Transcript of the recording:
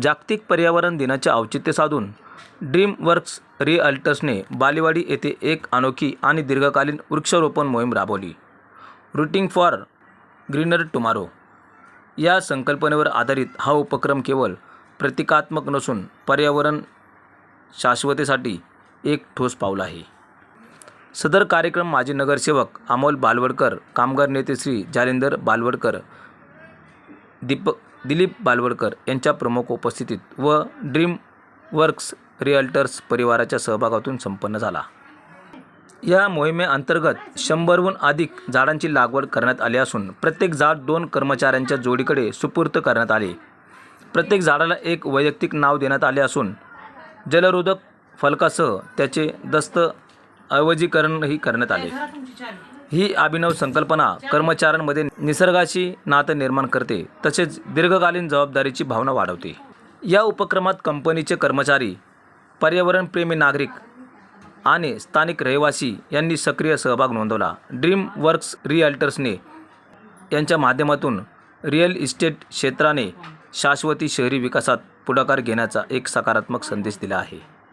जागतिक पर्यावरण दिनाचे औचित्य साधून ड्रीम वर्क्स रिअल्टर्सने बालेवाडी येथे एक अनोखी आणि दीर्घकालीन वृक्षारोपण मोहीम राबवली. Rooting for greener tomorrow. या संकल्पनेवर आधारित हा उपक्रम केवळ प्रतिकात्मक नसून पर्यावरण शाश्वतेसाठी एक ठोस पाऊल आहे. सदर कार्यक्रम माजी नगरसेवक अमोल बालवडकर कामगार नेते श्री जालिंदर बालवडकर दीपक दिलीप बालवडकर यांच्या प्रमुख उपस्थितीत व ड्रीम वर्क्स रिअल्टर्स परिवाराच्या सहभागातून संपन्न झाला. या मोहिमेअंतर्गत शंभरहून अधिक झाडांची लागवड करण्यात आली असून प्रत्येक झाड दोन कर्मचाऱ्यांच्या जोडीकडे सुपूर्त करण्यात आले. प्रत्येक झाडाला एक वैयक्तिक नाव देण्यात आले असून जलरोधक फलकासह त्याचे दस्त ऐवजीकरणही करण्यात आले. ही अभिनव संकल्पना कर्मचाऱ्यांमध्ये निसर्गाशी नातं निर्माण करते तसेच दीर्घकालीन जबाबदारीची भावना वाढवते. या उपक्रमात कंपनीचे कर्मचारी पर्यावरणप्रेमी नागरिक आणि स्थानिक रहिवासी यांनी सक्रिय सहभाग नोंदवला. ड्रीम वर्क्स रिअल्टर्सने यांच्या माध्यमातून रिअल इस्टेट क्षेत्राने शाश्वती शहरी विकासात पुढाकार घेण्याचा एक सकारात्मक संदेश दिला आहे.